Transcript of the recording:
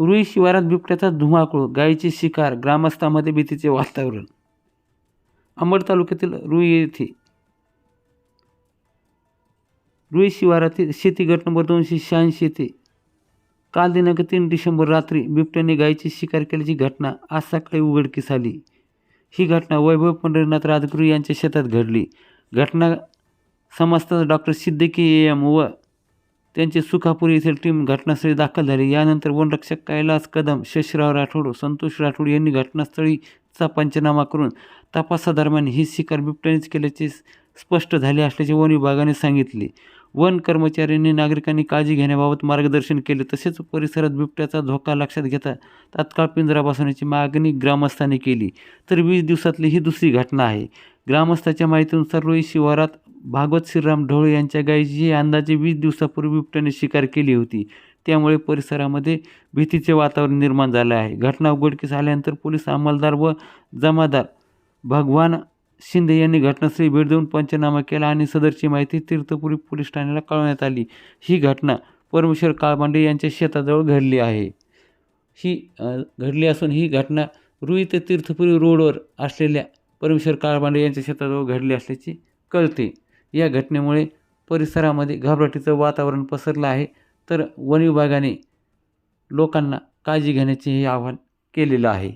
रुई शिवारात बिबट्याचा धुमाकूळ गायीची शिकार ग्रामस्थामध्ये भीतीचे वातावरण. अंबड तालुक्यातील रुई येथे रुई शिवारातील शेती गट नंबर दोनशे शहाऐंशी येथे काल दिनांक तीन डिसेंबर रात्री बिबट्याने गायीची शिकार केल्याची घटना आज सकाळी उघडकीस आली. ही घटना वैभव पंढरीनाथ राजगुरू यांच्या शेतात घडली. घटना समजताच डॉक्टर सिद्दीकी ए एम व त्यांची सुखापुरी येथील टीम घटनास्थळी दाखल झाली. यानंतर वनरक्षक कैलास कदम शशराव राठोड संतोष राठोड यांनी घटनास्थळीचा पंचनामा करून तपासादरम्यान ही शिकार बिबट्यानेच केल्याचे स्पष्ट झाले असल्याचे वन विभागाने सांगितले. वन कर्मचाऱ्यांनी नागरिकांनी काळजी घेण्याबाबत मार्गदर्शन केले. तसेच परिसरात बिबट्याचा धोका लक्षात घेता तात्काळ पिंजरा बसवण्याची मागणी ग्रामस्थांनी केली. तर वीस दिवसातली ही दुसरी घटना आहे. ग्रामस्थाच्या माहितीनुसार रोई शिवारात भागवत श्रीराम ढोळे यांच्या गायीची अंदाजे वीस दिवसापूर्वी बिबट्याने शिकार केली होती. त्यामुळे परिसरामध्ये भीतीचे वातावरण निर्माण झाले आहे. घटना उघडकीस आल्यानंतर पोलीस अंमलदार व जमादार भगवान शिंदे यांनी घटनास्थळी भेट देऊन पंचनामा केला आणि सदरची माहिती तीर्थपुरी पोलीस ठाण्याला कळवण्यात आली. ही घटना परमेश्वर काळबांडे यांच्या शेताजवळ घडली आहे. ही घडली असून ही घटना रुई ते तीर्थपुरी रोडवर असलेल्या परमेश्वर काळबांडे यांच्या शेताजवळ घडली असल्याची कळते. या घटनेमुळे परिसरामध्ये घाबरटीचं वातावरण पसरलं आहे. तर वन विभागाने लोकांना काळजी घेण्याचे हे आवाहन केलेलं आहे.